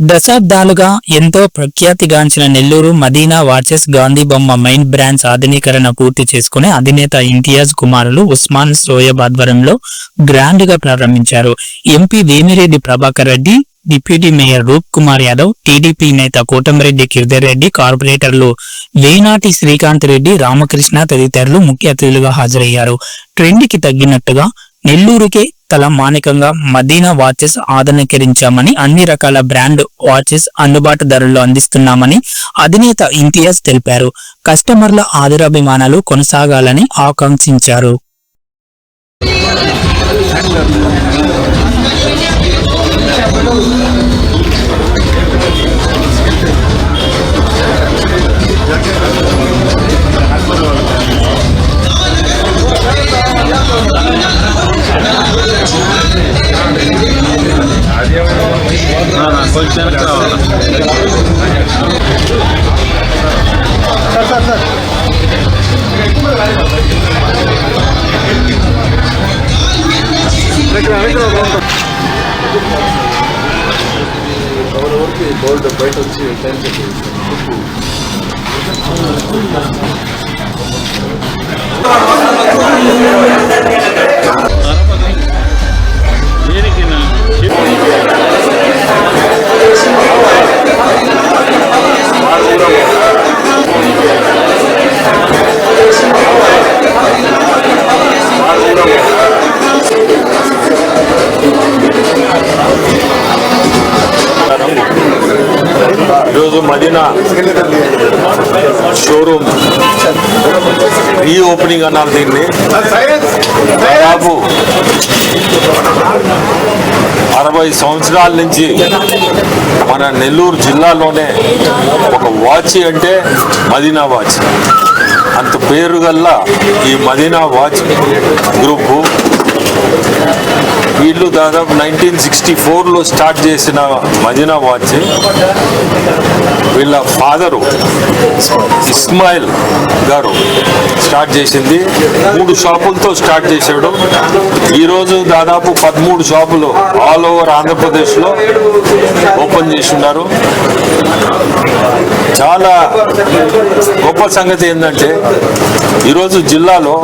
దశాబ్దాలుగా ఎంతో ప్రఖ్యాతిగాంచిన Nellore Madina watches Gandhi Bomma main branch ఆధునీకరణ పూర్తి చేసుకుని అధినేత ఇంతియాజ్ కుమారులు ఉస్మాన్ సోయబ్ ఆధ్వర్యంలో గ్రాండ్గా ప్రారంభించారు. MP Vemireddy Prabhakar Reddy deputy mayor Roop Kumar Yadav TDP నేత కోటంరెడ్డి కిర్దర్ రెడ్డి కార్పొరేటర్లు వేనాటి శ్రీకాంత్ రెడ్డి రామకృష్ణ తదితరులు ముఖ్య అతిథులుగా హాజరయ్యారు. ట్రెండ్కి తగ్గినట్టుగా నెల్లూరుకే స్థలం మానికంగా మదీనా వాచెస్ ఆధునీకరించామని అన్ని రకాల బ్రాండ్ వాచెస్ అందుబాటు ధరల్లో అందిస్తున్నామని అధినేత ఇంతియాజ్ తెలిపారు. కస్టమర్ల ఆదరాభిమానాలు కొనసాగాలని ఆకాంక్షించారు. కొంచెం వెనక్కి రావాలా గోల్డ్ బయట వచ్చి టైం చెప్పి ఈరోజు మదీనా షోరూమ్ రీ ఓపెనింగ్ అన్నారు దీన్ని. దాదాపు అరవై సంవత్సరాల నుంచి మన నెల్లూరు జిల్లాలోనే ఒక వాచ్ అంటే మదీనా వాచ్. అంత పేరు గల్లా ఈ మదీనా వాచ్ గ్రూపు వీళ్ళు దాదాపు నైన్టీన్ సిక్స్టీ ఫోర్లో స్టార్ట్ చేసిన మదీనా వాచ్ వీళ్ళ ఫాదరు ఇస్మాయిల్ గారు స్టార్ట్ చేసింది. మూడు షాపులతో స్టార్ట్ చేశాడు. ఈరోజు దాదాపు పదమూడు షాపులు ఆల్ ఓవర్ ఆంధ్రప్రదేశ్లో ఓపెన్ చేసి చాలా గొప్ప సంగతి ఏంటంటే ఈరోజు జిల్లాలో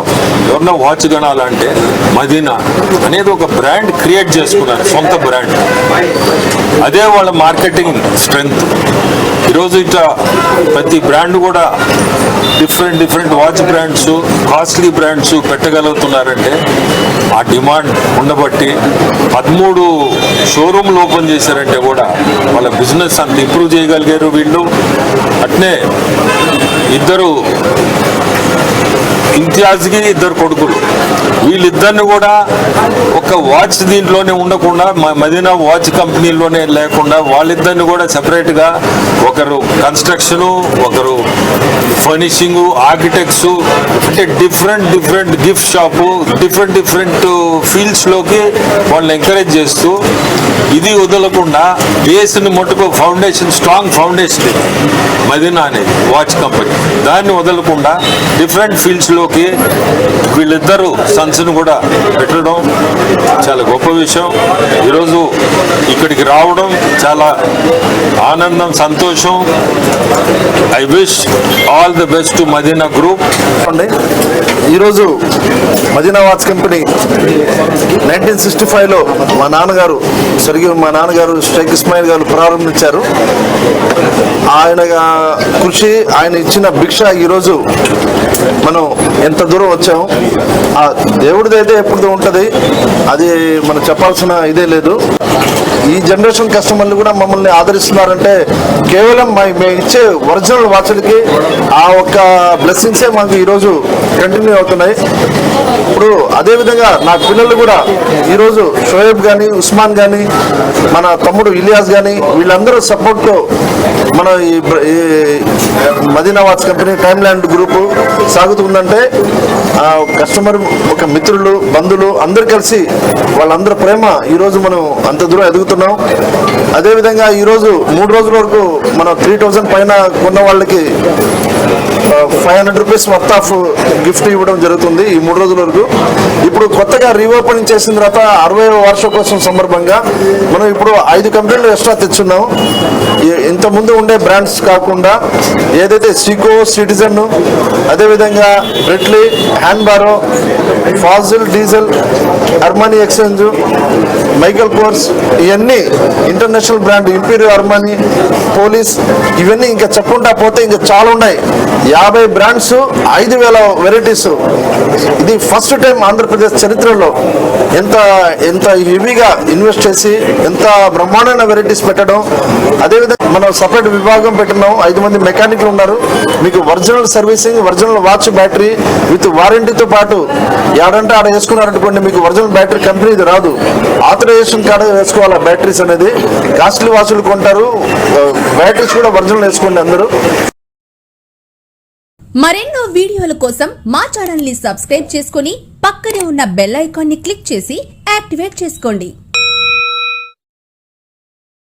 ఎవరన్నా వాచ్ కొనాలంటే మదీనా అనేది ఒక బ్రాండ్ బ్రాండ్ క్రియేట్ చేసుకున్నారు సొంత బ్రాండ్ అదే వాళ్ళ మార్కెటింగ్ స్ట్రెంగ్త్ ఈరోజు ఇట్లా ప్రతి బ్రాండ్ కూడా different different watch brands costly brands పెట్టగలుగుతున్నారంటే ఆ డిమాండ్ ఉండబట్టి పదమూడు షోరూమ్లు ఓపెన్ చేశారంటే కూడా వాళ్ళ బిజినెస్ అంత ఇంప్రూవ్ చేయగలిగారు వీళ్ళు. అట్నే ఇద్దరు ఇంతియాజ్కి ఇద్దరు కొడుకులు. వీళ్ళిద్దరిని కూడా ఒక వాచ్ దీంట్లోనే ఉండకుండా మదీనా వాచ్ కంపెనీలోనే లేకుండా వాళ్ళిద్దరిని కూడా సెపరేట్గా ఒకరు కన్స్ట్రక్షను ఒకరు ఫర్నిషింగ్ ఆర్కిటెక్ట్స్ అంటే different different gift shop different different ఫీల్డ్స్లోకి వాళ్ళని ఎంకరేజ్ చేస్తూ ఇది వదలకుండా బేస్ని మటుకు ఫౌండేషన్ స్ట్రాంగ్ ఫౌండేషన్ మదీనా అనేది వాచ్ కంపెనీ. దాన్ని వదలకుండా డిఫరెంట్ ఫీల్డ్స్లో ఫీల్డ్స్లోకి వీళ్ళిద్దరూ సన్స్ని కూడా పెట్టడం చాలా గొప్ప విషయం. ఈరోజు ఇక్కడికి రావడం చాలా ఆనందం సంతోషం. I wish all the best to Madina group అండి ఈరోజు Madina watch company nineteen sixty ఫైవ్లో మా నాన్నగారు స్వర్గీయ మా నాన్నగారు షేక్ ఇస్మాయిల్ గారు ప్రారంభించారు. ఆయన కృషి ఆయన ఇచ్చిన భిక్ష ఈరోజు మనం ఎంత దూరం వచ్చాము ఆ దేవుడిదైతే ఎప్పుడు ఉంటుంది. అది మనం చెప్పాల్సిన ఇదే లేదు. ఈ జనరేషన్ కస్టమర్లు కూడా మమ్మల్ని ఆదరిస్తున్నారంటే కేవలం మా- మేము ఇచ్చే ఒరిజినల్ వాచ్లకి ఆ ఒక్క బ్లెస్సింగ్సే మాకు ఈరోజు కంటిన్యూ అవుతున్నాయి. ఇప్పుడు అదేవిధంగా నా పిల్లలు కూడా ఈరోజు షోయబ్ కానీ ఉస్మాన్ కానీ మన తమ్ముడు ఇలియాస్ కానీ వీళ్ళందరూ సపోర్ట్తో మన ఈ ఈ Madina watch company time land group సాగుతుందంటే ఆ కస్టమర్ ఒక మిత్రులు బంధువులు అందరు కలిసి వాళ్ళందరి ప్రేమ ఈరోజు మనం అంత దూరం ఎదుగుతున్నాం. చేస్తున్నాం అదేవిధంగా ఈరోజు మూడు రోజుల వరకు మనం త్రీ థౌజండ్ పైన కొన్న వాళ్ళకి five hundred rupees worth of gift ఇవ్వడం జరుగుతుంది ఈ మూడు రోజుల వరకు. ఇప్పుడు కొత్తగా రీఓపెనింగ్ చేసిన తర్వాత అరవై వార్షికోత్సవం సందర్భంగా మనం ఇప్పుడు ఐదు కంపెనీలు ఎక్స్ట్రా తెచ్చున్నాం. ఇంతకుముందు ఇంత ముందు ఉండే బ్రాండ్స్ కాకుండా ఏదైతే సికో సిటిజన్ అదేవిధంగా బ్రెట్లీ హ్యాండ్ borrow Fossil Diesel Armani Exchange Michael Kors ఇవన్నీ international brand Emporio Armani police ఇవన్నీ ఇంకా చెప్పుకుంటా పోతే ఇంకా చాలా ఉన్నాయి. యాభై బ్రాండ్స్ ఐదు వేల వెరైటీస్. ఇది ఫస్ట్ టైం ఆంధ్రప్రదేశ్ చరిత్రలో ఎంత ఎంత హెవీగా ఇన్వెస్ట్ చేసి ఎంత బ్రహ్మాండమైన వెరైటీస్ పెట్టడం. అదేవిధంగా మనం సపరేట్ విభాగం పెట్టినాం. ఐదు మంది మెకానిక్లు ఉన్నారు. మీకు original servicing original watch battery with వారంటీతో పాటు ఏడంటే ఆడ వేసుకున్నారనుకోండి మీకు ఒరిజినల్ బ్యాటరీ కంపెనీ ఇది రాదు. ఆథరైజేషన్ కార్డు వేసుకోవాలి? బ్యాటరీస్ అనేది కాస్ట్లీ వాచులు కొంటారు. బ్యాటరీస్ కూడా ఒరిజినల్ వేసుకోండి అందరూ. మరెన్నో వీడియోల కోసం మా ఛానల్ని సబ్స్క్రైబ్ చేసుకుని పక్కనే ఉన్న బెల్ ఐకాన్ని క్లిక్ చేసి యాక్టివేట్ చేసుకోండి.